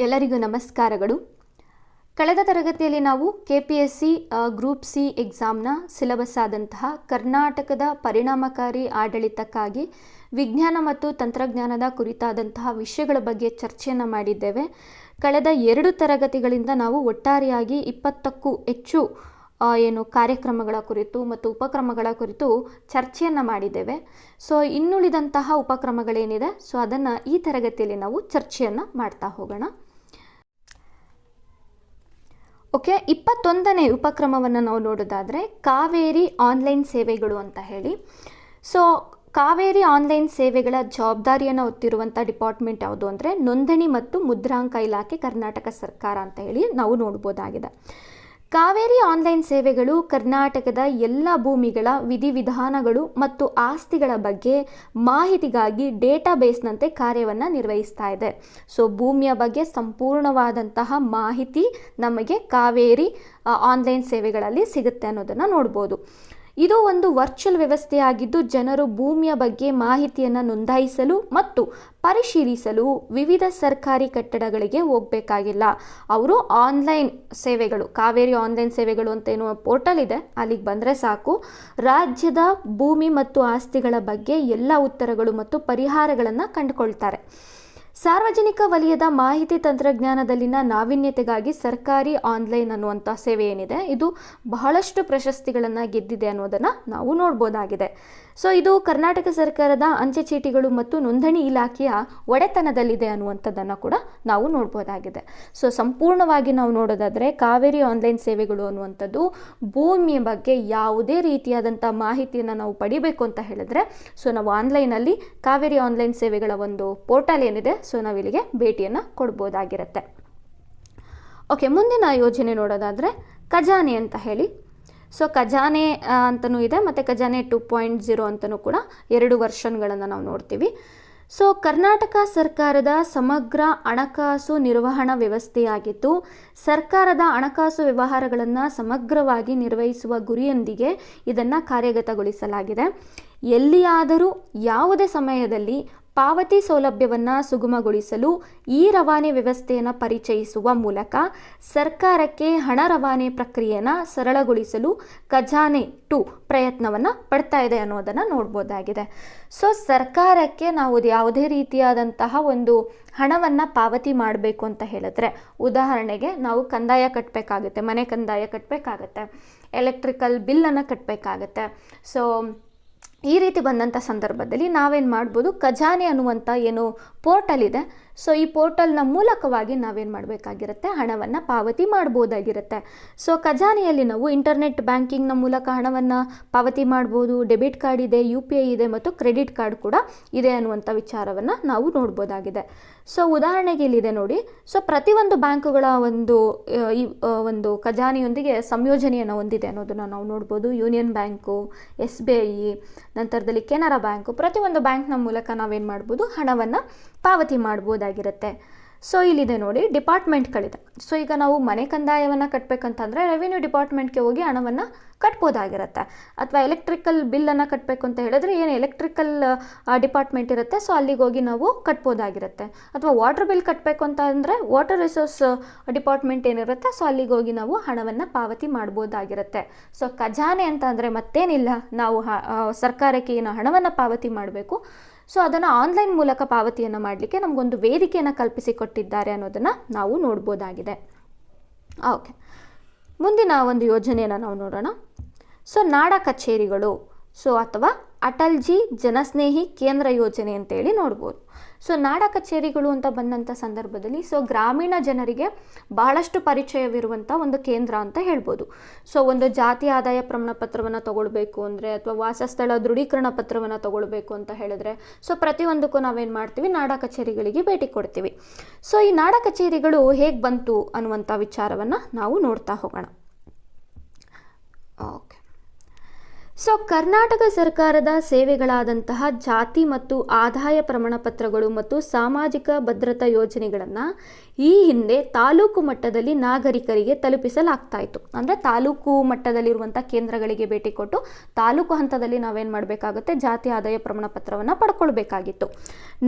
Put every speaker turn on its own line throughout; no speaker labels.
ಎಲ್ಲರಿಗೂ ನಮಸ್ಕಾರಗಳು. ಕಳೆದ ತರಗತಿಯಲ್ಲಿ ನಾವು K P S C group C ಎಕ್ಸಾಮ್ನ syllabus ಆದಂತಹ ಕರ್ನಾಟಕದ ಪರಿಣಾಮಕಾರಿ ಆಡಳಿತಕ್ಕಾಗಿ ವಿಜ್ಞಾನ ಮತ್ತು ತಂತ್ರಜ್ಞಾನದ ಕುರಿತಾದಂತಹ ವಿಷಯಗಳ ಬಗ್ಗೆ ಚರ್ಚೆಯನ್ನು ಮಾಡಿದ್ದೇವೆ. ಕಳೆದ ಎರಡು ತರಗತಿಗಳಿಂದ ನಾವು ಒಟ್ಟಾರೆಯಾಗಿ ಇಪ್ಪತ್ತಕ್ಕೂ ಹೆಚ್ಚು ಏನು ಕಾರ್ಯಕ್ರಮಗಳ ಕುರಿತು ಮತ್ತು ಉಪಕ್ರಮಗಳ ಕುರಿತು ಚರ್ಚೆಯನ್ನು ಮಾಡಿದ್ದೇವೆ. ಸೊ, ಇನ್ನುಳಿದಂತಹ ಉಪಕ್ರಮಗಳೇನಿದೆ, ಸೊ, ಅದನ್ನು ಈ ತರಗತಿಯಲ್ಲಿ ನಾವು ಚರ್ಚೆಯನ್ನು ಮಾಡ್ತಾ ಹೋಗೋಣ. ಓಕೆ ಇಪ್ಪತ್ತೊಂದನೇ ಉಪಕ್ರಮವನ್ನು ನಾವು ನೋಡೋದಾದರೆ ಕಾವೇರಿ ಆನ್ಲೈನ್ ಸೇವೆಗಳು ಅಂತ ಹೇಳಿ. ಸೊ ಕಾವೇರಿ ಆನ್ಲೈನ್ ಸೇವೆಗಳ ಜವಾಬ್ದಾರಿಯನ್ನು ಹೊತ್ತಿರುವಂಥ ಡಿಪಾರ್ಟ್ಮೆಂಟ್ ಯಾವುದು ಅಂದರೆ ನೋಂದಣಿ ಮತ್ತು ಮುದ್ರಾಂಕ ಇಲಾಖೆ ಕರ್ನಾಟಕ ಸರ್ಕಾರ ಅಂತ ಹೇಳಿ ನಾವು ನೋಡ್ಬೋದಾಗಿದೆ. ಕಾವೇರಿ ಆನ್ಲೈನ್ ಸೇವೆಗಳು ಕರ್ನಾಟಕದ ಎಲ್ಲ ಭೂಮಿಗಳ ವಿಧಿವಿಧಾನಗಳು ಮತ್ತು ಆಸ್ತಿಗಳ ಬಗ್ಗೆ ಮಾಹಿತಿಗಾಗಿ ಡೇಟಾಬೇಸ್ನಂತೆ ಕಾರ್ಯವನ್ನು ನಿರ್ವಹಿಸ್ತಾ ಇದೆ. ಸೊ, ಭೂಮಿಯ ಬಗ್ಗೆ ಸಂಪೂರ್ಣವಾದಂತಹ ಮಾಹಿತಿ ನಮಗೆ ಕಾವೇರಿ ಆನ್ಲೈನ್ ಸೇವೆಗಳಲ್ಲಿ ಸಿಗುತ್ತೆ ಅನ್ನೋದನ್ನು ನೋಡ್ಬೋದು. ಇದು ಒಂದು ವರ್ಚುವಲ್ ವ್ಯವಸ್ಥೆಯಾಗಿದ್ದು, ಜನರು ಭೂಮಿಯ ಬಗ್ಗೆ ಮಾಹಿತಿಯನ್ನು ನೋಂದಾಯಿಸಲು ಮತ್ತು ಪರಿಶೀಲಿಸಲು ವಿವಿಧ ಸರ್ಕಾರಿ ಕಟ್ಟಡಗಳಿಗೆ ಹೋಗಬೇಕಾಗಿಲ್ಲ. ಅವರು ಆನ್ಲೈನ್ ಸೇವೆಗಳು, ಕಾವೇರಿ ಆನ್ಲೈನ್ ಸೇವೆಗಳು ಅಂತ ಏನು ಪೋರ್ಟಲ್ ಇದೆ. ಅಲ್ಲಿಗೆ ಬಂದರೆ ಸಾಕು. ರಾಜ್ಯದ ಭೂಮಿ ಮತ್ತು ಆಸ್ತಿಗಳ ಬಗ್ಗೆ ಎಲ್ಲ ಉತ್ತರಗಳು ಮತ್ತು ಪರಿಹಾರಗಳನ್ನು ಕಂಡುಕೊಳ್ತಾರೆ. ಸಾರ್ವಜನಿಕ ವಲಯದ ಮಾಹಿತಿ ತಂತ್ರಜ್ಞಾನದಲ್ಲಿನ ನಾವೀನ್ಯತೆಗಾಗಿ ಸರ್ಕಾರಿ ಆನ್ಲೈನ್ ಅನ್ನುವಂಥ ಸೇವೆ ಏನಿದೆ, ಇದು ಬಹಳಷ್ಟು ಪ್ರಶಸ್ತಿಗಳನ್ನು ಗೆದ್ದಿದೆ ಅನ್ನೋದನ್ನು ನಾವು ನೋಡ್ಬೋದಾಗಿದೆ. ಸೊ ಇದು ಕರ್ನಾಟಕ ಸರ್ಕಾರದ ಅಂಚೆ ಚೀಟಿಗಳು ಮತ್ತು ನೋಂದಣಿ ಇಲಾಖೆಯ ಒಡೆತನದಲ್ಲಿದೆ ಅನ್ನುವಂಥದ್ದನ್ನು ಕೂಡ ನಾವು ನೋಡ್ಬೋದಾಗಿದೆ. ಸೊ ಸಂಪೂರ್ಣವಾಗಿ ನಾವು ನೋಡೋದಾದರೆ ಕಾವೇರಿ ಆನ್ಲೈನ್ ಸೇವೆಗಳು ಅನ್ನುವಂಥದ್ದು ಭೂಮಿಯ ಬಗ್ಗೆ ಯಾವುದೇ ರೀತಿಯಾದಂಥ ಮಾಹಿತಿಯನ್ನು ನಾವು ಪಡಿಬೇಕು ಅಂತ ಹೇಳಿದ್ರೆ ಸೊ ನಾವು ಆನ್ಲೈನಲ್ಲಿ ಕಾವೇರಿ ಆನ್ಲೈನ್ ಸೇವೆಗಳ ಒಂದು ಪೋರ್ಟಲ್ ಏನಿದೆ ಸೊ ನಾವು ಇಲ್ಲಿಗೆ ಭೇಟಿಯನ್ನು ಕೊಡ್ಬೋದಾಗಿರುತ್ತೆ. ಓಕೆ, ಮುಂದಿನ ಯೋಜನೆ ನೋಡೋದಾದರೆ ಖಜಾನೆ ಅಂತ ಹೇಳಿ ಸೊ ಖಜಾನೆ ಅಂತಲೂ ಇದೆ, ಮತ್ತು ಖಜಾನೆ ಟು ಪಾಯಿಂಟ್ ಜೀರೋ ಅಂತಲೂ ಕೂಡ ಎರಡು ವರ್ಷನ್ಗಳನ್ನು ನಾವು ನೋಡ್ತೀವಿ. ಸೊ ಕರ್ನಾಟಕ ಸರ್ಕಾರದ ಸಮಗ್ರ ಹಣಕಾಸು ನಿರ್ವಹಣಾ ವ್ಯವಸ್ಥೆಯಾಗಿದ್ದು, ಸರ್ಕಾರದ ಹಣಕಾಸು ವ್ಯವಹಾರಗಳನ್ನು ಸಮಗ್ರವಾಗಿ ನಿರ್ವಹಿಸುವ ಗುರಿಯೊಂದಿಗೆ ಇದನ್ನು ಕಾರ್ಯಗತಗೊಳಿಸಲಾಗಿದೆ. ಎಲ್ಲಿಯಾದರೂ ಯಾವುದೇ ಸಮಯದಲ್ಲಿ ಪಾವತಿ ಸೌಲಭ್ಯವನ್ನು ಸುಗಮಗೊಳಿಸಲು ಈ ರವಾನೆ ವ್ಯವಸ್ಥೆಯನ್ನು ಪರಿಚಯಿಸುವ ಮೂಲಕ ಸರ್ಕಾರಕ್ಕೆ ಹಣ ರವಾನೆ ಪ್ರಕ್ರಿಯೆಯನ್ನು ಸರಳಗೊಳಿಸಲು ಖಜಾನೆ ಟು ಪ್ರಯತ್ನವನ್ನು ಪಡ್ತಾ ಇದೆ ಅನ್ನೋದನ್ನು ನೋಡ್ಬೋದಾಗಿದೆ. ಸೊ ಸರ್ಕಾರಕ್ಕೆ ನಾವು ಯಾವುದೇ ರೀತಿಯಾದಂತಹ ಒಂದು ಹಣವನ್ನು ಪಾವತಿ ಮಾಡಬೇಕು ಅಂತ ಹೇಳಿದ್ರೆ, ಉದಾಹರಣೆಗೆ ನಾವು ಕಂದಾಯ ಕಟ್ಟಬೇಕಾಗುತ್ತೆ ಮನೆ ಕಂದಾಯ ಕಟ್ಟಬೇಕಾಗತ್ತೆ ಎಲೆಕ್ಟ್ರಿಕಲ್ ಬಿಲ್ಲನ್ನು ಕಟ್ಟಬೇಕಾಗತ್ತೆ ಸೊ ಈ ರೀತಿ ಬಂದಂಥ ಸಂದರ್ಭದಲ್ಲಿ ನಾವೇನು ಮಾಡ್ಬೋದು ಖಜಾನೆ ಅನ್ನುವಂಥ ಏನು ಪೋರ್ಟಲ್ ಇದೆ ಸೊ ಈ ಪೋರ್ಟಲ್ನ ಮೂಲಕವಾಗಿ ನಾವೇನು ಮಾಡಬೇಕಾಗಿರುತ್ತೆ? ಹಣವನ್ನು ಪಾವತಿ ಮಾಡ್ಬೋದಾಗಿರುತ್ತೆ. ಸೊ ಖಜಾನೆಯಲ್ಲಿ ನಾವು ಇಂಟರ್ನೆಟ್ ಬ್ಯಾಂಕಿಂಗ್ನ ಮೂಲಕ ಹಣವನ್ನು ಪಾವತಿ ಮಾಡ್ಬೋದು. ಡೆಬಿಟ್ ಕಾರ್ಡ್ ಇದೆ, ಯು ಪಿ ಐ ಇದೆ ಮತ್ತು ಕ್ರೆಡಿಟ್ ಕಾರ್ಡ್ ಕೂಡ ಇದೆ ಅನ್ನುವಂಥ ವಿಚಾರವನ್ನು ನಾವು ನೋಡ್ಬೋದಾಗಿದೆ. ಸೊ ಉದಾಹರಣೆಗೆ ಇಲ್ಲಿದೆ ನೋಡಿ. ಸೊ ಪ್ರತಿಯೊಂದು ಬ್ಯಾಂಕುಗಳ ಒಂದು ಈ ಒಂದು ಖಜಾನೆಯೊಂದಿಗೆ ಸಂಯೋಜನೆಯನ್ನು ಹೊಂದಿದೆ ಅನ್ನೋದನ್ನು ನಾವು ನೋಡ್ಬೋದು. Union bank, S B I, ನಂತರದಲ್ಲಿ ಕೆನರಾ ಬ್ಯಾಂಕು, ಪ್ರತಿಯೊಂದು ಬ್ಯಾಂಕ್ನ ಮೂಲಕ ನಾವೇನು ಮಾಡ್ಬೋದು? ಹಣವನ್ನು ಪಾವತಿ ಮಾಡ್ಬೋದಾಗಿರುತ್ತೆ. ಸೊ ಇಲ್ಲಿದೆ ನೋಡಿ ಡಿಪಾರ್ಟ್ಮೆಂಟ್ಗಳಿದೆ ಸೊ ಈಗ ನಾವು ಮನೆ ಕಂದಾಯವನ್ನು ಕಟ್ಟಬೇಕಂತಂದರೆ ರೆವಿನ್ಯೂ ಡಿಪಾರ್ಟ್ಮೆಂಟ್ಗೆ ಹೋಗಿ ಹಣವನ್ನು ಕಟ್ಬೋದಾಗಿರುತ್ತೆ. ಅಥವಾ ಎಲೆಕ್ಟ್ರಿಕಲ್ ಬಿಲ್ಲನ್ನು ಕಟ್ಟಬೇಕು ಅಂತ ಹೇಳಿದ್ರೆ ಏನು ಎಲೆಕ್ಟ್ರಿಕಲ್ ಡಿಪಾರ್ಟ್ಮೆಂಟ್ ಇರುತ್ತೆ. ಸೊ ಅಲ್ಲಿಗೆ ಹೋಗಿ ನಾವು ಕಟ್ಬೋದಾಗಿರುತ್ತೆ. ಅಥವಾ ವಾಟರ್ ಬಿಲ್ ಕಟ್ಟಬೇಕು ಅಂತ ಅಂದರೆ ವಾಟರ್ ರಿಸೋರ್ಸ್ ಡಿಪಾರ್ಟ್ಮೆಂಟ್ ಏನಿರುತ್ತೆ. ಸೊ ಅಲ್ಲಿಗೆ ಹೋಗಿ ನಾವು ಹಣವನ್ನು ಪಾವತಿ ಮಾಡ್ಬೋದಾಗಿರುತ್ತೆ. ಸೊ ಖಜಾನೆ ಅಂತ ಅಂದರೆ ಮತ್ತೇನಿಲ್ಲ. ನಾವು ಸರ್ಕಾರಕ್ಕೆ ಏನು ಹಣವನ್ನು ಪಾವತಿ ಮಾಡಬೇಕು. ಸೊ ಅದನ್ನು ಆನ್ಲೈನ್ ಮೂಲಕ ಪಾವತಿಯನ್ನು ಮಾಡಲಿಕ್ಕೆ ನಮಗೊಂದು ವೇದಿಕೆಯನ್ನು ಕಲ್ಪಿಸಿಕೊಟ್ಟಿದ್ದಾರೆ ಅನ್ನೋದನ್ನು ನಾವು ನೋಡ್ಬೋದಾಗಿದೆ. ಓಕೆ ಮುಂದಿನ ಒಂದು ಯೋಜನೆಯನ್ನು ನಾವು ನೋಡೋಣ. ಸೊ ನಾಡ ಕಚೇರಿಗಳು ಸೊ ಅಥವಾ ಅಟಲ್ಜಿ ಜನಸ್ನೇಹಿ ಕೇಂದ್ರ ಯೋಜನೆ ಅಂತೇಳಿ ನೋಡ್ಬೋದು. ಸೊ ನಾಡ ಕಚೇರಿಗಳು ಅಂತ ಬಂದಂಥ ಸಂದರ್ಭದಲ್ಲಿ ಸೊ ಗ್ರಾಮೀಣ ಜನರಿಗೆ ಬಹಳಷ್ಟು ಪರಿಚಯವಿರುವಂಥ ಒಂದು ಕೇಂದ್ರ ಅಂತ ಹೇಳ್ಬೋದು. ಸೊ ಒಂದು ಜಾತಿ ಆದಾಯ ಪ್ರಮಾಣ ಪತ್ರವನ್ನು ತಗೊಳ್ಬೇಕು ಅಂದರೆ, ಅಥವಾ ವಾಸಸ್ಥಳ ದೃಢೀಕರಣ ಪತ್ರವನ್ನು ತಗೊಳ್ಬೇಕು ಅಂತ ಹೇಳಿದ್ರೆ ಸೊ ಪ್ರತಿಯೊಂದಕ್ಕೂ ನಾವೇನು ಮಾಡ್ತೀವಿ? ನಾಡ ಕಚೇರಿಗಳಿಗೆ ಭೇಟಿ ಕೊಡ್ತೀವಿ. ಸೊ ಈ ನಾಡ ಕಚೇರಿಗಳು ಹೇಗೆ ಬಂತು ಅನ್ನುವಂಥ ವಿಚಾರವನ್ನು ನಾವು ನೋಡ್ತಾ ಹೋಗೋಣ. ಓಕೆ ಸೊ ಕರ್ನಾಟಕ ಸರ್ಕಾರದ ಸೇವೆಗಳಾದಂತಹ ಜಾತಿ ಮತ್ತು ಆದಾಯ ಪ್ರಮಾಣ ಪತ್ರಗಳು ಮತ್ತು ಸಾಮಾಜಿಕ ಭದ್ರತಾ ಯೋಜನೆಗಳನ್ನು ಈ ಹಿಂದೆ ತಾಲೂಕು ಮಟ್ಟದಲ್ಲಿ ನಾಗರಿಕರಿಗೆ ತಲುಪಿಸಲಾಗ್ತಾ ಇತ್ತು. ಅಂದರೆ ತಾಲೂಕು ಮಟ್ಟದಲ್ಲಿರುವಂಥ ಕೇಂದ್ರಗಳಿಗೆ ಭೇಟಿ ಕೊಟ್ಟು ತಾಲೂಕು ಹಂತದಲ್ಲಿ ನಾವೇನು ಮಾಡಬೇಕಾಗುತ್ತೆ? ಜಾತಿ ಆದಾಯ ಪ್ರಮಾಣ ಪತ್ರವನ್ನು ಪಡ್ಕೊಳ್ಬೇಕಾಗಿತ್ತು.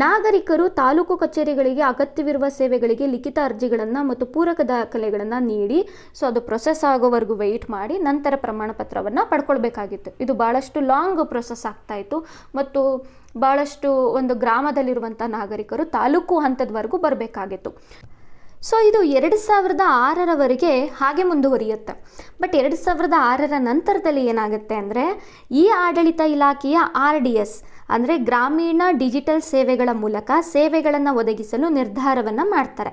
ನಾಗರಿಕರು ತಾಲೂಕು ಕಚೇರಿಗಳಿಗೆ ಅಗತ್ಯವಿರುವ ಸೇವೆಗಳಿಗೆ ಲಿಖಿತ ಅರ್ಜಿಗಳನ್ನು ಮತ್ತು ಪೂರಕ ದಾಖಲೆಗಳನ್ನು ನೀಡಿ ಸೊ ಅದು ಪ್ರೊಸೆಸ್ ಆಗೋವರೆಗೂ ವೆಯ್ಟ್ ಮಾಡಿ ನಂತರ ಪ್ರಮಾಣ ಪತ್ರವನ್ನು ಪಡ್ಕೊಳ್ಬೇಕಾಗಿತ್ತು. ಇದು ಭಾಳಷ್ಟು ಲಾಂಗ್ ಪ್ರೊಸೆಸ್ ಆಗ್ತಾ ಇತ್ತು. ಮತ್ತು ಭಾಳಷ್ಟು ಒಂದು ಗ್ರಾಮದಲ್ಲಿರುವಂಥ ನಾಗರಿಕರು ತಾಲೂಕು ಹಂತದವರೆಗೂ ಬರಬೇಕಾಗಿತ್ತು. ಸೊ, ಇದು ಎರಡು ಸಾವಿರದ ಆರರವರೆಗೆ ಹಾಗೆ ಮುಂದುವರಿಯುತ್ತೆ. ಬಟ್ ಎರಡು ಸಾವಿರದ ಆರರ ನಂತರದಲ್ಲಿ ಏನಾಗುತ್ತೆ ಅಂದರೆ ಈ ಆಡಳಿತ ಇಲಾಖೆಯ ಆರ್ ಡಿ ಎಸ್ ಅಂದರೆ ಗ್ರಾಮೀಣ ಡಿಜಿಟಲ್ ಸೇವೆಗಳ ಮೂಲಕ ಸೇವೆಗಳನ್ನು ಒದಗಿಸಲು ನಿರ್ಧಾರವನ್ನು ಮಾಡ್ತಾರೆ.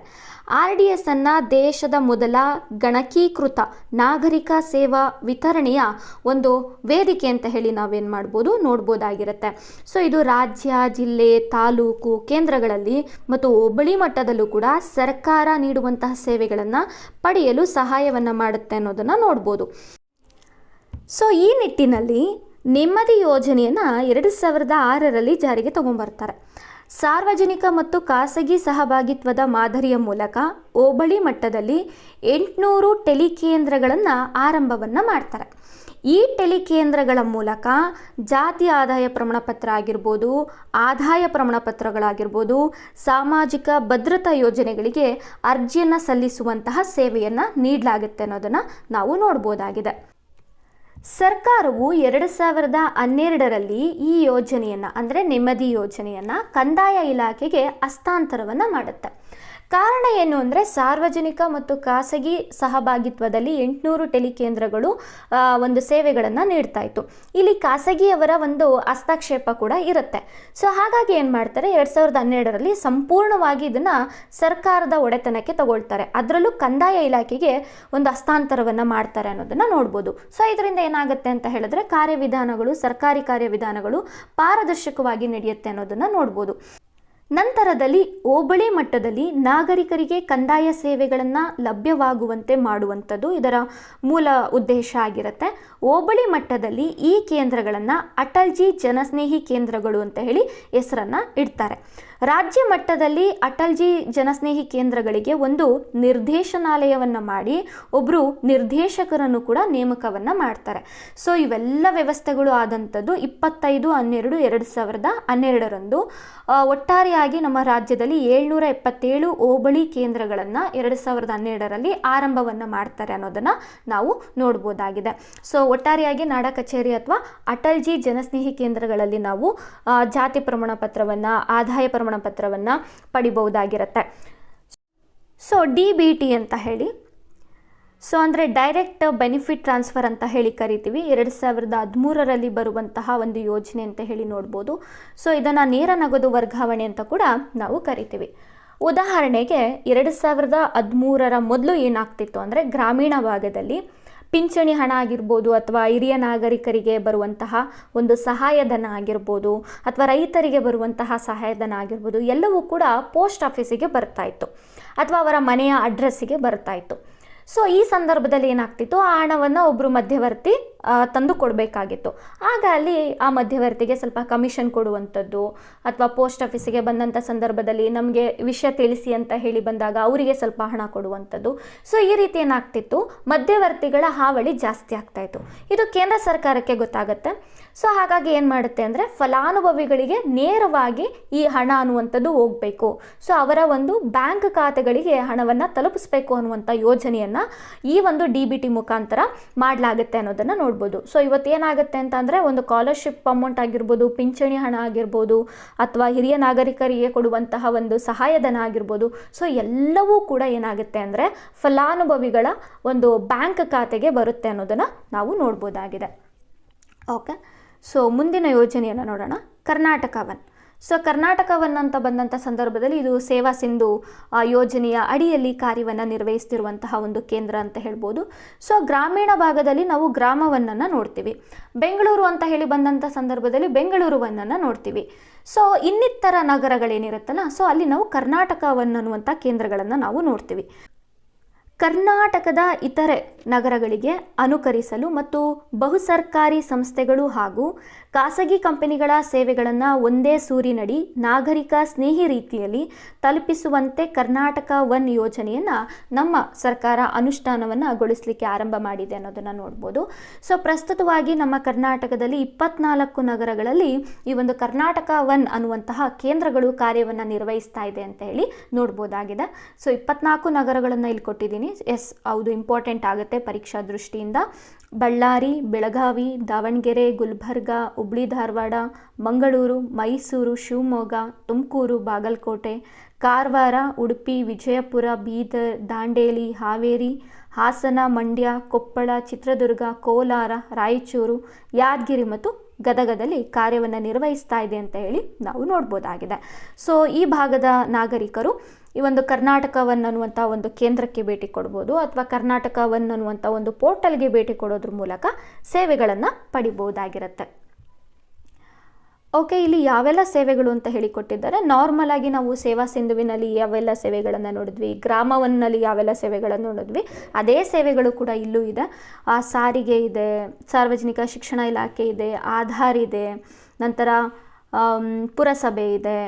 ಆರ್ ಡಿ ಎಸ್ ಅನ್ನು ದೇಶದ ಮೊದಲ ಗಣಕೀಕೃತ ನಾಗರಿಕ ಸೇವಾ ವಿತರಣೆಯ ಒಂದು ವೇದಿಕೆ ಅಂತ ಹೇಳಿ ನಾವೇನು ಮಾಡ್ಬೋದು, ನೋಡ್ಬೋದಾಗಿರುತ್ತೆ. ಸೊ, ಇದು ರಾಜ್ಯ, ಜಿಲ್ಲೆ, ತಾಲೂಕು, ಕೇಂದ್ರಗಳಲ್ಲಿ ಮತ್ತು ಹೋಬಳಿ ಮಟ್ಟದಲ್ಲೂ ಕೂಡ ಸರ್ಕಾರ ನೀಡುವಂತಹ ಸೇವೆಗಳನ್ನು ಪಡೆಯಲು ಸಹಾಯವನ್ನು ಮಾಡುತ್ತೆ ಅನ್ನೋದನ್ನು ನೋಡ್ಬೋದು. ಸೊ, ಈ ನಿಟ್ಟಿನಲ್ಲಿ ನೆಮ್ಮದಿ ಯೋಜನೆಯನ್ನು ಎರಡು ಸಾವಿರದ ಆರರಲ್ಲಿ ಜಾರಿಗೆ ತಗೊಂಬರ್ತಾರೆ. ಸಾರ್ವಜನಿಕ ಮತ್ತು ಖಾಸಗಿ ಸಹಭಾಗಿತ್ವದ ಮಾದರಿಯ ಮೂಲಕ ಹೋಬಳಿ ಮಟ್ಟದಲ್ಲಿ ಎಂಟುನೂರು ಟೆಲಿಕೇಂದ್ರಗಳನ್ನು ಆರಂಭವನ್ನು ಮಾಡ್ತಾರೆ. ಈ ಟೆಲಿಕೇಂದ್ರಗಳ ಮೂಲಕ ಜಾತಿ ಆದಾಯ ಪ್ರಮಾಣಪತ್ರ ಆಗಿರ್ಬೋದು, ಆದಾಯ ಪ್ರಮಾಣಪತ್ರಗಳಾಗಿರ್ಬೋದು, ಸಾಮಾಜಿಕ ಭದ್ರತಾ ಯೋಜನೆಗಳಿಗೆ ಅರ್ಜಿಯನ್ನು ಸಲ್ಲಿಸುವಂತಹ ಸೇವೆಯನ್ನು ನೀಡಲಾಗುತ್ತೆ ಅನ್ನೋದನ್ನು ನಾವು ನೋಡ್ಬೋದಾಗಿದೆ. ಸರ್ಕಾರವು ಎರಡು ಸಾವಿರದ ಹನ್ನೆರಡರಲ್ಲಿ ಈ ಯೋಜನೆಯನ್ನು ಅಂದರೆ ನೆಮ್ಮದಿ ಯೋಜನೆಯನ್ನು ಕಂದಾಯ ಇಲಾಖೆಗೆ ಹಸ್ತಾಂತರವನ್ನು ಮಾಡುತ್ತೆ. ಕಾರಣ ಏನು ಅಂದರೆ ಸಾರ್ವಜನಿಕ ಮತ್ತು ಖಾಸಗಿ ಸಹಭಾಗಿತ್ವದಲ್ಲಿ ಎಂಟುನೂರು ಟೆಲಿಕೇಂದ್ರಗಳು ಒಂದು ಸೇವೆಗಳನ್ನು ನೀಡ್ತಾ ಇತ್ತು. ಇಲ್ಲಿ ಖಾಸಗಿಯವರ ಒಂದು ಹಸ್ತಕ್ಷೇಪ ಕೂಡ ಇರುತ್ತೆ. ಸೊ, ಹಾಗಾಗಿ ಏನು ಮಾಡ್ತಾರೆ, ಎರಡು ಸಾವಿರದ ಹನ್ನೆರಡರಲ್ಲಿ ಸಂಪೂರ್ಣವಾಗಿ ಇದನ್ನು ಸರ್ಕಾರದ ಒಡೆತನಕ್ಕೆ ತಗೊಳ್ತಾರೆ. ಅದರಲ್ಲೂ ಕಂದಾಯ ಇಲಾಖೆಗೆ ಒಂದು ಹಸ್ತಾಂತರವನ್ನು ಮಾಡ್ತಾರೆ ಅನ್ನೋದನ್ನು ನೋಡ್ಬೋದು. ಸೊ, ಇದರಿಂದ ಏನಾಗುತ್ತೆ ಅಂತ ಹೇಳಿದ್ರೆ ಕಾರ್ಯವಿಧಾನಗಳು, ಸರ್ಕಾರಿ ಕಾರ್ಯವಿಧಾನಗಳು ಪಾರದರ್ಶಕವಾಗಿ ನಡೆಯುತ್ತೆ ಅನ್ನೋದನ್ನು ನೋಡ್ಬೋದು. ನಂತರದಲ್ಲಿ ಹೋಬಳಿ ಮಟ್ಟದಲ್ಲಿ ನಾಗರಿಕರಿಗೆ ಕಂದಾಯ ಸೇವೆಗಳನ್ನು ಲಭ್ಯವಾಗುವಂತೆ ಮಾಡುವಂಥದ್ದು ಇದರ ಮೂಲ ಉದ್ದೇಶ ಆಗಿರುತ್ತೆ. ಹೋಬಳಿ ಮಟ್ಟದಲ್ಲಿ ಈ ಕೇಂದ್ರಗಳನ್ನು ಅಟಲ್ಜಿ ಜನಸ್ನೇಹಿ ಕೇಂದ್ರಗಳು ಅಂತ ಹೇಳಿ ಹೆಸರನ್ನು ಇಡ್ತಾರೆ. ರಾಜ್ಯ ಮಟ್ಟದಲ್ಲಿ ಅಟಲ್ಜಿ ಜನಸ್ನೇಹಿ ಕೇಂದ್ರಗಳಿಗೆ ಒಂದು ನಿರ್ದೇಶನಾಲಯವನ್ನು ಮಾಡಿ ಒಬ್ಬರು ನಿರ್ದೇಶಕರನ್ನು ಕೂಡ ನೇಮಕವನ್ನು ಮಾಡ್ತಾರೆ. ಸೊ, ಇವೆಲ್ಲ ವ್ಯವಸ್ಥೆಗಳು ಆದಂಥದ್ದು ಇಪ್ಪತ್ತೈದು, ಹನ್ನೆರಡು, ಎರಡು ಸಾವಿರದ ಹನ್ನೆರಡರಂದು ಒಟ್ಟಾರೆಯಾಗಿ ನಮ್ಮ ರಾಜ್ಯದಲ್ಲಿ ಏಳ್ನೂರ ಎಪ್ಪತ್ತೇಳು ಹೋಬಳಿ ಕೇಂದ್ರಗಳನ್ನು ಎರಡು ಸಾವಿರದ ಹನ್ನೆರಡರಲ್ಲಿ ಆರಂಭವನ್ನು ಮಾಡ್ತಾರೆ ಅನ್ನೋದನ್ನು ನಾವು ನೋಡ್ಬೋದಾಗಿದೆ. ಸೊ ಒಟ್ಟಾರೆಯಾಗಿ ನಾಡ ಕಚೇರಿ ಅಥವಾ ಅಟಲ್ಜಿ ಜನಸ್ನೇಹಿ ಕೇಂದ್ರಗಳಲ್ಲಿ ನಾವು ಜಾತಿ ಪ್ರಮಾಣ ಪತ್ರವನ್ನು ಆದಾಯ ಪ್ರಮಾಣ ಪತ್ರವನ್ನು ಪಡಿಬಹುದಾಗಿರುತ್ತೆ. ಸೊ, ಡಿ ಬಿ ಟಿ ಅಂತ ಹೇಳಿ, ಸೊ, ಅಂದರೆ ಡೈರೆಕ್ಟ್ ಬೆನಿಫಿಟ್ ಟ್ರಾನ್ಸ್ಫರ್ ಅಂತ ಹೇಳಿ ಕರಿತೀವಿ. ಎರಡು ಸಾವಿರದ ಹದಿಮೂರರಲ್ಲಿ ಬರುವಂತಹ ಒಂದು ಯೋಜನೆ ಅಂತ ಹೇಳಿ ನೋಡ್ಬೋದು. ಸೊ, ಇದನ್ನು ನೇರ ನಗದು ವರ್ಗಾವಣೆ ಅಂತ ಕೂಡ ನಾವು ಕರಿತೀವಿ. ಉದಾಹರಣೆಗೆ, ಎರಡು ಸಾವಿರದ ಹದಿಮೂರರ ಮೊದಲು ಏನಾಗ್ತಿತ್ತು ಅಂದರೆ, ಗ್ರಾಮೀಣ ಭಾಗದಲ್ಲಿ ಪಿಂಚಣಿ ಹಣ ಆಗಿರ್ಬೋದು ಅಥವಾ ಹಿರಿಯ ನಾಗರಿಕರಿಗೆ ಬರುವಂತಹ ಒಂದು ಸಹಾಯಧನ ಆಗಿರ್ಬೋದು ಅಥವಾ ರೈತರಿಗೆ ಬರುವಂತಹ ಸಹಾಯಧನ ಆಗಿರ್ಬೋದು ಎಲ್ಲವೂ ಕೂಡ ಪೋಸ್ಟ್ ಆಫೀಸಿಗೆ ಬರ್ತಾ ಇತ್ತು ಅಥವಾ ಅವರ ಮನೆಯ ಅಡ್ರೆಸ್ಸಿಗೆ ಬರ್ತಾ ಇತ್ತು. ಸೊ ಈ ಸಂದರ್ಭದಲ್ಲಿ ಏನಾಗ್ತಿತ್ತು? ಆ ಹಣವನ್ನು ಒಬ್ಬರು ಮಧ್ಯವರ್ತಿ ತಂದು ಕೊಡಬೇಕಾಗಿತ್ತು. ಆಗ ಅಲ್ಲಿ ಆ ಮಧ್ಯವರ್ತಿಗೆ ಸ್ವಲ್ಪ ಕಮಿಷನ್ ಕೊಡುವಂಥದ್ದು ಅಥವಾ ಪೋಸ್ಟ್ ಆಫೀಸಿಗೆ ಬಂದಂಥ ಸಂದರ್ಭದಲ್ಲಿ ನಮಗೆ ವಿಷಯ ತಿಳಿಸಿ ಅಂತ ಹೇಳಿ ಬಂದಾಗ ಅವರಿಗೆ ಸ್ವಲ್ಪ ಹಣ ಕೊಡುವಂಥದ್ದು. ಸೊ ಈ ರೀತಿ ಏನಾಗ್ತಿತ್ತು? ಮಧ್ಯವರ್ತಿಗಳ ಹಾವಳಿ ಜಾಸ್ತಿ ಆಗ್ತಾ ಇತ್ತು. ಇದು ಕೇಂದ್ರ ಸರ್ಕಾರಕ್ಕೆ ಗೊತ್ತಾಗುತ್ತೆ. ಸೊ ಹಾಗಾಗಿ ಏನು ಮಾಡುತ್ತೆ ಅಂದರೆ ಫಲಾನುಭವಿಗಳಿಗೆ ನೇರವಾಗಿ ಈ ಹಣ ಅನ್ನುವಂಥದ್ದು ಹೋಗಬೇಕು. ಸೊ ಅವರ ಒಂದು ಬ್ಯಾಂಕ್ ಖಾತೆಗಳಿಗೆ ಹಣವನ್ನು ತಲುಪಿಸಬೇಕು ಅನ್ನುವಂಥ ಯೋಜನೆಯನ್ನು ಈ ಒಂದು ಡಿ ಬಿ ಟಿ ಮುಖಾಂತರ ಮಾಡಲಾಗುತ್ತೆ ಅನ್ನೋದನ್ನು ನೋಡ್ಬೋದು. ಸೊ ಇವತ್ತೇನಾಗುತ್ತೆ ಅಂತ ಅಂದರೆ ಒಂದು ಕಾಲರ್ಶಿಪ್ ಅಮೌಂಟ್ ಆಗಿರ್ಬೋದು, ಪಿಂಚಣಿ ಹಣ ಆಗಿರ್ಬೋದು, ಅಥವಾ ಹಿರಿಯ ನಾಗರಿಕರಿಗೆ ಕೊಡುವಂತಹ ಒಂದು ಸಹಾಯಧನ ಆಗಿರ್ಬೋದು. ಸೊ ಎಲ್ಲವೂ ಕೂಡ ಏನಾಗುತ್ತೆ ಅಂದರೆ ಫಲಾನುಭವಿಗಳ ಒಂದು ಬ್ಯಾಂಕ್ ಖಾತೆಗೆ ಬರುತ್ತೆ ಅನ್ನೋದನ್ನು ನಾವು ನೋಡ್ಬೋದಾಗಿದೆ. ಓಕೆ ಸೊ ಮುಂದಿನ ಯೋಜನೆಯನ್ನು ನೋಡೋಣ. ಕರ್ನಾಟಕ ಒನ್ ಸೊ ಕರ್ನಾಟಕವನ್ನಂತ ಬಂದಂಥ ಸಂದರ್ಭದಲ್ಲಿ ಇದು ಸೇವಾ ಸಿಂಧು ಯೋಜನೆಯ ಅಡಿಯಲ್ಲಿ ಕಾರ್ಯವನ್ನು ನಿರ್ವಹಿಸ್ತಿರುವಂತಹ ಒಂದು ಕೇಂದ್ರ ಅಂತ ಹೇಳ್ಬೋದು. ಸೊ ಗ್ರಾಮೀಣ ಭಾಗದಲ್ಲಿ ನಾವು ಗ್ರಾಮವನ್ನ ನೋಡ್ತೀವಿ. ಬೆಂಗಳೂರು ಅಂತ ಹೇಳಿ ಬಂದಂಥ ಸಂದರ್ಭದಲ್ಲಿ ಬೆಂಗಳೂರುವನ್ನ ನೋಡ್ತೀವಿ. ಸೊ ಇನ್ನಿತರ ನಗರಗಳೇನಿರುತ್ತಲ್ಲ, ಸೊ ಅಲ್ಲಿ ನಾವು ಕರ್ನಾಟಕವನ್ನು ಒನ್ ಅನ್ನುವಂಥ ಕೇಂದ್ರಗಳನ್ನು ನಾವು ನೋಡ್ತೀವಿ. ಕರ್ನಾಟಕದ ಇತರೆ ನಗರಗಳಿಗೆ ಅನುಕರಿಸಲು ಮತ್ತು ಬಹುಸರ್ಕಾರಿ ಸಂಸ್ಥೆಗಳು ಹಾಗೂ ಖಾಸಗಿ ಕಂಪನಿಗಳ ಸೇವೆಗಳನ್ನು ಒಂದೇ ಸೂರಿನಡಿ ನಾಗರಿಕ ಸ್ನೇಹಿ ರೀತಿಯಲ್ಲಿ ತಲುಪಿಸುವಂತೆ ಕರ್ನಾಟಕ ಒನ್ ಯೋಜನೆಯನ್ನು ನಮ್ಮ ಸರ್ಕಾರ ಅನುಷ್ಠಾನವನ್ನು ಗೊಳಿಸಲಿಕ್ಕೆ ಆರಂಭ ಮಾಡಿದೆ ಅನ್ನೋದನ್ನು ನೋಡ್ಬೋದು. ಸೊ ಪ್ರಸ್ತುತವಾಗಿ ನಮ್ಮ ಕರ್ನಾಟಕದಲ್ಲಿ ಇಪ್ಪತ್ನಾಲ್ಕು ನಗರಗಳಲ್ಲಿ ಈ ಒಂದು ಕರ್ನಾಟಕ ಒನ್ ಅನ್ನುವಂತಹ ಕೇಂದ್ರಗಳು ಕಾರ್ಯವನ್ನು ನಿರ್ವಹಿಸ್ತಾ ಇದೆ ಅಂತ ಹೇಳಿ ನೋಡ್ಬೋದಾಗಿದೆ. ಸೊ ಇಪ್ಪತ್ನಾಲ್ಕು ನಗರಗಳನ್ನು ಇಲ್ಲಿ ಕೊಟ್ಟಿದ್ದೀನಿ. ಎಸ್, ಹೌದು ಇಂಪಾರ್ಟೆಂಟ್ ಆಗುತ್ತೆ ಪರೀಕ್ಷಾ ದೃಷ್ಟಿಯಿಂದ. ಬಳ್ಳಾರಿ, ಬೆಳಗಾವಿ, ದಾವಣಗೆರೆ, ಗುಲ್ಬರ್ಗ, ಹುಬ್ಳಿ, ಧಾರವಾಡ, ಮಂಗಳೂರು, ಮೈಸೂರು, ಶಿವಮೊಗ್ಗ, ತುಮಕೂರು, ಬಾಗಲಕೋಟೆ, ಕಾರವಾರ, ಉಡುಪಿ, ವಿಜಯಪುರ, ಬೀದರ್, ದಾಂಡೇಲಿ, ಹಾವೇರಿ, ಹಾಸನ, ಮಂಡ್ಯ, ಕೊಪ್ಪಳ, ಚಿತ್ರದುರ್ಗ, ಕೋಲಾರ, ರಾಯಚೂರು, ಯಾದಗಿರಿ ಮತ್ತು ಗದಗದಲ್ಲಿ ಕಾರ್ಯವನ್ನು ನಿರ್ವಹಿಸ್ತಾ ಇದೆ ಅಂತ ಹೇಳಿ ನಾವು ನೋಡ್ಬೋದಾಗಿದೆ. ಸೊ ಈ ಭಾಗದ ನಾಗರಿಕರು ಈ ಒಂದು ಕರ್ನಾಟಕವನ್ನು ಅನ್ನುವಂಥ ಒಂದು ಕೇಂದ್ರಕ್ಕೆ ಭೇಟಿ ಕೊಡ್ಬೋದು ಅಥವಾ ಕರ್ನಾಟಕವನ್ನು ಅನ್ನುವಂಥ ಒಂದು ಪೋರ್ಟಲ್ಗೆ ಭೇಟಿ ಕೊಡೋದ್ರ ಮೂಲಕ ಸೇವೆಗಳನ್ನು ಪಡಿಬೋದಾಗಿರುತ್ತೆ. ಓಕೆ, ಇಲ್ಲಿ ಯಾವೆಲ್ಲ ಸೇವೆಗಳು ಅಂತ ಹೇಳಿಕೊಟ್ಟಿದ್ದಾರೆ. ನಾರ್ಮಲ್ ಆಗಿ ನಾವು ಸೇವಾ ಸಿಂಧುವಿನಲ್ಲಿ ಯಾವೆಲ್ಲ ಸೇವೆಗಳನ್ನು ನೋಡಿದ್ವಿ, ಗ್ರಾಮವನ್ನಲ್ಲಿ ಯಾವೆಲ್ಲ ಸೇವೆಗಳನ್ನು ನೋಡಿದ್ವಿ, ಅದೇ ಸೇವೆಗಳು ಕೂಡ ಇಲ್ಲೂ ಇದೆ. ಆ, ಸಾರಿಗೆ ಇದೆ, ಸಾರ್ವಜನಿಕ ಶಿಕ್ಷಣ ಇಲಾಖೆ ಇದೆ, ಆಧಾರ್ ಇದೆ, ನಂತರ ಪುರಸಭೆ ಇದೆ,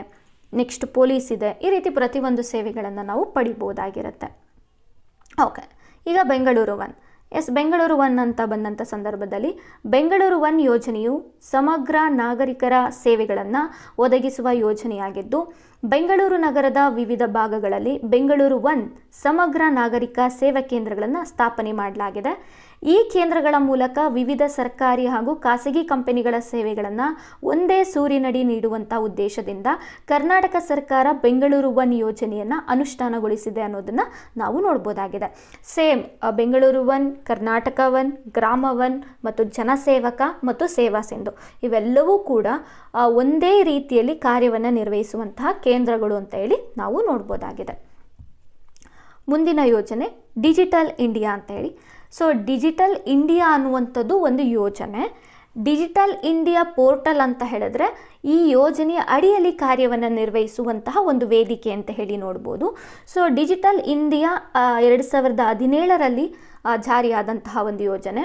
ನೆಕ್ಸ್ಟ್ ಪೊಲೀಸ್ ಇದೆ, ಈ ರೀತಿ ಪ್ರತಿಯೊಂದು ಸೇವೆಗಳನ್ನು ನಾವು ಪಡಿಬೋದಾಗಿರುತ್ತೆ. ಓಕೆ, ಈಗ Bengaluru one. Yes Bengaluru one ಅಂತ ಬಂದಂಥ ಸಂದರ್ಭದಲ್ಲಿ ಬೆಂಗಳೂರು ಒನ್ ಯೋಜನೆಯು ಸಮಗ್ರ ನಾಗರಿಕರ ಸೇವೆಗಳನ್ನು ಒದಗಿಸುವ ಯೋಜನೆಯಾಗಿದ್ದು, ಬೆಂಗಳೂರು ನಗರದ ವಿವಿಧ ಭಾಗಗಳಲ್ಲಿ ಬೆಂಗಳೂರು ಒನ್ ಸಮಗ್ರ ನಾಗರಿಕ ಸೇವಾ ಕೇಂದ್ರಗಳನ್ನು ಸ್ಥಾಪನೆ ಮಾಡಲಾಗಿದೆ. ಈ ಕೇಂದ್ರಗಳ ಮೂಲಕ ವಿವಿಧ ಸರ್ಕಾರಿ ಹಾಗೂ ಖಾಸಗಿ ಕಂಪನಿಗಳ ಸೇವೆಗಳನ್ನು ಒಂದೇ ಸೂರಿನಡಿ ನೀಡುವಂಥ ಉದ್ದೇಶದಿಂದ ಕರ್ನಾಟಕ ಸರ್ಕಾರ ಬೆಂಗಳೂರು ಒನ್ ಯೋಜನೆಯನ್ನು ಅನುಷ್ಠಾನಗೊಳಿಸಿದೆ ಅನ್ನೋದನ್ನು ನಾವು ನೋಡ್ಬೋದಾಗಿದೆ. Same Bengaluru one, Karnataka one, Grama one ಮತ್ತು ಜನಸೇವಕ ಮತ್ತು ಸೇವಾ ಸಿಂಧು ಇವೆಲ್ಲವೂ ಕೂಡ ಒಂದೇ ರೀತಿಯಲ್ಲಿ ಕಾರ್ಯವನ್ನು ನಿರ್ವಹಿಸುವಂತಹ ಕೇಂದ್ರಗಳು ಅಂತ ಹೇಳಿ ನಾವು ನೋಡ್ಬೋದಾಗಿದೆ. ಮುಂದಿನ ಯೋಜನೆ ಡಿಜಿಟಲ್ ಇಂಡಿಯಾ ಅಂತ ಹೇಳಿ. ಸೊ ಡಿಜಿಟಲ್ ಇಂಡಿಯಾ ಅನ್ನುವಂಥದ್ದು ಒಂದು ಯೋಜನೆ. ಡಿಜಿಟಲ್ ಇಂಡಿಯಾ ಪೋರ್ಟಲ್ ಅಂತ ಹೇಳಿದ್ರೆ ಈ ಯೋಜನೆಯ ಅಡಿಯಲ್ಲಿ ಕಾರ್ಯವನ್ನು ನಿರ್ವಹಿಸುವಂತಹ ಒಂದು ವೇದಿಕೆ ಅಂತ ಹೇಳಿ ನೋಡ್ಬೋದು. ಸೊ ಡಿಜಿಟಲ್ ಇಂಡಿಯಾ ಎರಡು ಸಾವಿರದ ಹದಿನೇಳರಲ್ಲಿ ಜಾರಿಯಾದಂತಹ ಒಂದು ಯೋಜನೆ.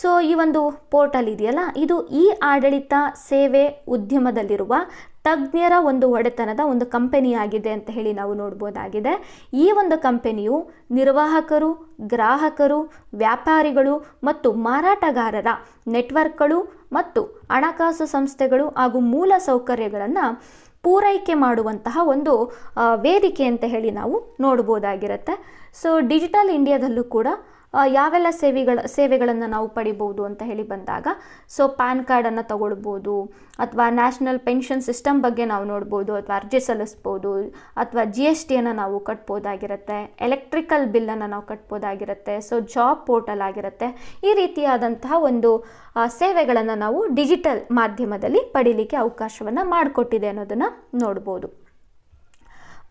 ಸೊ ಈ ಒಂದು ಪೋರ್ಟಲ್ ಇದೆಯಲ್ಲ, ಇದು ಈ ಆಡಳಿತ ಸೇವೆ ಉದ್ಯಮದಲ್ಲಿರುವ ತಜ್ಞರ ಒಂದು ಒಡೆತನದ ಒಂದು ಕಂಪನಿಯಾಗಿದೆ ಅಂತ ಹೇಳಿ ನಾವು ನೋಡ್ಬೋದಾಗಿದೆ. ಈ ಒಂದು ಕಂಪನಿಯು ನಿರ್ವಾಹಕರು, ಗ್ರಾಹಕರು, ವ್ಯಾಪಾರಿಗಳು ಮತ್ತು ಮಾರಾಟಗಾರರ ನೆಟ್ವರ್ಕ್ಗಳು ಮತ್ತು ಹಣಕಾಸು ಸಂಸ್ಥೆಗಳು ಹಾಗೂ ಮೂಲ ಸೌಕರ್ಯಗಳನ್ನು ಪೂರೈಕೆ ಮಾಡುವಂತಹ ಒಂದು ವೇದಿಕೆ ಅಂತ ಹೇಳಿ ನಾವು ನೋಡ್ಬೋದಾಗಿರುತ್ತೆ. ಸೊ ಡಿಜಿಟಲ್ ಇಂಡಿಯಾದಲ್ಲೂ ಕೂಡ ಯಾವೆಲ್ಲ ಸೇವೆಗಳ, ಸೇವೆಗಳನ್ನು ನಾವು ಪಡಿಬೋದು ಅಂತ ಹೇಳಿ ಬಂದಾಗ, ಸೊ ಪ್ಯಾನ್ ಕಾರ್ಡನ್ನು ತಗೊಳ್ಬೋದು, ಅಥವಾ ನ್ಯಾಷನಲ್ ಪೆನ್ಷನ್ ಸಿಸ್ಟಮ್ ಬಗ್ಗೆ ನಾವು ನೋಡ್ಬೋದು, ಅಥವಾ ಅರ್ಜಿ ಸಲ್ಲಿಸ್ಬೋದು, ಅಥವಾ ಜಿ ಎಸ್ ಟಿಯನ್ನು ನಾವು ಕಟ್ಬೋದಾಗಿರುತ್ತೆ, ಎಲೆಕ್ಟ್ರಿಕಲ್ ಬಿಲ್ಲನ್ನು ನಾವು ಕಟ್ಬೋದಾಗಿರುತ್ತೆ, ಸೊ ಜಾಬ್ ಪೋರ್ಟಲ್ ಆಗಿರುತ್ತೆ, ಈ ರೀತಿಯಾದಂತಹ ಒಂದು ಸೇವೆಗಳನ್ನು ನಾವು ಡಿಜಿಟಲ್ ಮಾಧ್ಯಮದಲ್ಲಿ ಪಡೀಲಿಕ್ಕೆ ಅವಕಾಶವನ್ನು ಮಾಡಿಕೊಟ್ಟಿದೆ ಅನ್ನೋದನ್ನು ನೋಡ್ಬೋದು.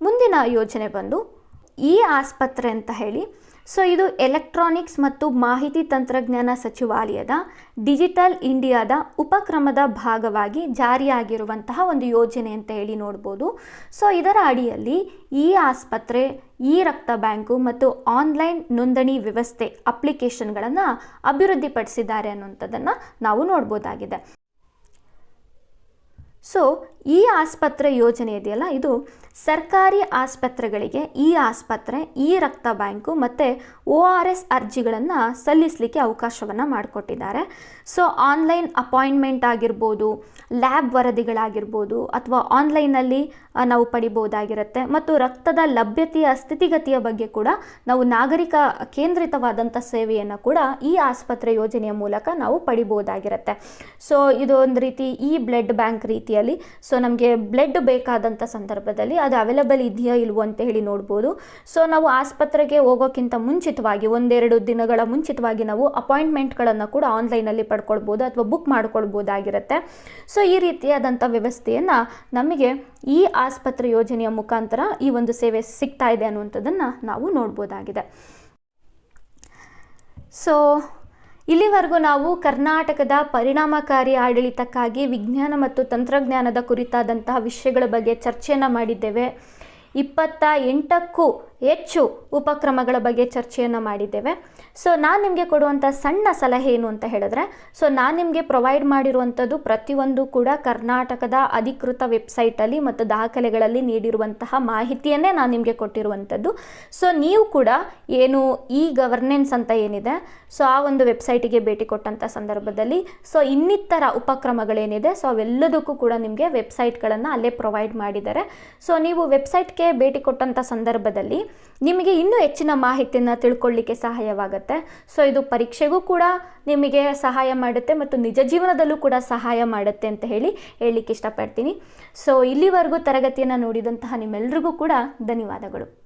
ಮುಂದಿನ ಯೋಜನೆ ಬಂದು ಈ ಆಸ್ಪತ್ರೆ ಅಂತ ಹೇಳಿ ಸೊ ಇದು ಎಲೆಕ್ಟ್ರಾನಿಕ್ಸ್ ಮತ್ತು ಮಾಹಿತಿ ತಂತ್ರಜ್ಞಾನ ಸಚಿವಾಲಯದ ಡಿಜಿಟಲ್ ಇಂಡಿಯಾದ ಉಪಕ್ರಮದ ಭಾಗವಾಗಿ ಜಾರಿಯಾಗಿರುವಂತಹ ಒಂದು ಯೋಜನೆ ಅಂತ ಹೇಳಿ ನೋಡ್ಬೋದು. ಸೊ ಇದರ ಅಡಿಯಲ್ಲಿ ಈ ಆಸ್ಪತ್ರೆ, ಈ ರಕ್ತ ಬ್ಯಾಂಕು ಮತ್ತು ಆನ್ಲೈನ್ ನೋಂದಣಿ ವ್ಯವಸ್ಥೆ ಅಪ್ಲಿಕೇಶನ್ಗಳನ್ನು ಅಭಿವೃದ್ಧಿಪಡಿಸಿದ್ದಾರೆ ಅನ್ನುವಂಥದ್ದನ್ನು ನಾವು ನೋಡ್ಬೋದಾಗಿದೆ. ಸೊ ಈ ಆಸ್ಪತ್ರೆ ಯೋಜನೆ ಇದೆಯಲ್ಲ? ಇದು ಸರ್ಕಾರಿ ಆಸ್ಪತ್ರೆಗಳಿಗೆ ಈ ಆಸ್ಪತ್ರೆ, ಈ ರಕ್ತ ಬ್ಯಾಂಕು ಮತ್ತು ಓ ಆರ್ ಎಸ್ ಅರ್ಜಿಗಳನ್ನು ಸಲ್ಲಿಸಲಿಕ್ಕೆ ಅವಕಾಶವನ್ನು ಮಾಡಿಕೊಟ್ಟಿದ್ದಾರೆ. ಸೊ ಆನ್ಲೈನ್ ಅಪಾಯಿಂಟ್ಮೆಂಟ್ ಆಗಿರ್ಬೋದು ಲ್ಯಾಬ್ ವರದಿಗಳಾಗಿರ್ಬೋದು, ಅಥವಾ ಆನ್ಲೈನಲ್ಲಿ ನಾವು ಪಡಿಬೋದಾಗಿರುತ್ತೆ ಮತ್ತು ರಕ್ತದ ಲಭ್ಯತೆಯ ಸ್ಥಿತಿಗತಿಯ ಬಗ್ಗೆ ಕೂಡ ನಾವು ನಾಗರಿಕ ಕೇಂದ್ರಿತವಾದಂಥ ಸೇವೆಯನ್ನು ಕೂಡ ಈ ಆಸ್ಪತ್ರೆ ಯೋಜನೆಯ ಮೂಲಕ ನಾವು ಪಡಿಬೋದಾಗಿರುತ್ತೆ ಸೊ ಇದೊಂದು ರೀತಿ ಈ ಬ್ಲಡ್ ಬ್ಯಾಂಕ್ ರೀತಿಯಲ್ಲಿ. ಸೊ ನಮಗೆ ಬ್ಲಡ್ ಬೇಕಾದಂಥ ಸಂದರ್ಭದಲ್ಲಿ ಅದು ಅವೈಲಬಲ್ ಇದೆಯಾ ಇಲ್ವೋ ಅಂತ ಹೇಳಿ ನೋಡ್ಬೋದು. ಸೊ ನಾವು ಆಸ್ಪತ್ರೆಗೆ ಹೋಗೋಕ್ಕಿಂತ ಮುಂಚಿತವಾಗಿ, ಒಂದೆರಡು ದಿನಗಳ ಮುಂಚಿತವಾಗಿ ನಾವು ಅಪಾಯಿಂಟ್ಮೆಂಟ್ಗಳನ್ನು ಕೂಡ ಆನ್ಲೈನಲ್ಲಿ ಪಡ್ಕೊಳ್ಬೋದು ಅಥವಾ ಬುಕ್ ಮಾಡ್ಕೊಳ್ಬೋದಾಗಿರುತ್ತೆ. ಸೊ ಈ ರೀತಿಯಾದಂಥ ವ್ಯವಸ್ಥೆಯನ್ನು ನಮಗೆ ಈ ಆಸ್ಪತ್ರೆ ಯೋಜನೆಯ ಮುಖಾಂತರ ಈ ಒಂದು ಸೇವೆ ಸಿಗ್ತಾ ಇದೆ ಅನ್ನುವಂಥದ್ದನ್ನು ನಾವು ನೋಡ್ಬೋದಾಗಿದೆ. ಸೊ ಇಲ್ಲಿವರೆಗೂ ನಾವು ಕರ್ನಾಟಕದ ಪರಿಣಾಮಕಾರಿ ಆಡಳಿತಕ್ಕಾಗಿ ವಿಜ್ಞಾನ ಮತ್ತು ತಂತ್ರಜ್ಞಾನದ ಕುರಿತಾದಂತಹ ವಿಷಯಗಳ ಬಗ್ಗೆ ಚರ್ಚೆಯನ್ನು ಮಾಡಿದ್ದೇವೆ. ಇಪ್ಪತ್ತ ಎಂಟಕ್ಕೂ ಹೆಚ್ಚು ಉಪಕ್ರಮಗಳ ಬಗ್ಗೆ ಚರ್ಚೆಯನ್ನು ಮಾಡಿದ್ದೇವೆ. ಸೊ ನಾನು ನಿಮಗೆ ಕೊಡುವಂಥ ಸಣ್ಣ ಸಲಹೆ ಏನು ಅಂತ ಹೇಳಿದ್ರೆ ಸೊ ನಾನು ನಿಮಗೆ ಪ್ರೊವೈಡ್ ಮಾಡಿರುವಂಥದ್ದು ಪ್ರತಿಯೊಂದು ಕೂಡ ಕರ್ನಾಟಕದ ಅಧಿಕೃತ ವೆಬ್ಸೈಟಲ್ಲಿ ಮತ್ತು ದಾಖಲೆಗಳಲ್ಲಿ ನೀಡಿರುವಂತಹ ಮಾಹಿತಿಯನ್ನೇ ನಾನು ನಿಮಗೆ ಕೊಟ್ಟಿರುವಂಥದ್ದು. ಸೊ ನೀವು ಕೂಡ ಏನು ಇ ಗವರ್ನೆನ್ಸ್ ಅಂತ ಏನಿದೆ ಸೊ ಆ ಒಂದು ವೆಬ್ಸೈಟಿಗೆ ಭೇಟಿ ಕೊಟ್ಟಂಥ ಸಂದರ್ಭದಲ್ಲಿ ಸೊ ಇನ್ನಿತರ ಉಪಕ್ರಮಗಳೇನಿದೆ ಸೊ ಅವೆಲ್ಲದಕ್ಕೂ ಕೂಡ ನಿಮಗೆ ವೆಬ್ಸೈಟ್ಗಳನ್ನು ಅಲ್ಲೇ ಪ್ರೊವೈಡ್ ಮಾಡಿದ್ದಾರೆ. ಸೊ ನೀವು ವೆಬ್ಸೈಟ್ಗೆ ಭೇಟಿ ಕೊಟ್ಟಂಥ ಸಂದರ್ಭದಲ್ಲಿ ನಿಮಗೆ ಇನ್ನೂ ಹೆಚ್ಚಿನ ಮಾಹಿತಿಯನ್ನು ತಿಳ್ಕೊಳ್ಳಿಕ್ಕೆ ಸಹಾಯವಾಗುತ್ತೆ. ಸೊ ಇದು ಪರೀಕ್ಷೆಗೂ ಕೂಡ ನಿಮಗೆ ಸಹಾಯ ಮಾಡುತ್ತೆ ಮತ್ತು ನಿಜ ಜೀವನದಲ್ಲೂ ಕೂಡ ಸಹಾಯ ಮಾಡುತ್ತೆ ಅಂತ ಹೇಳಿ ಹೇಳಲಿಕ್ಕೆ ಇಷ್ಟಪಡ್ತೀನಿ. ಸೊ ಇಲ್ಲಿವರೆಗೂ ತರಗತಿಯನ್ನು ನೋಡಿದಂತಹ ನಿಮ್ಮೆಲ್ಲರಿಗೂ ಕೂಡ ಧನ್ಯವಾದಗಳು.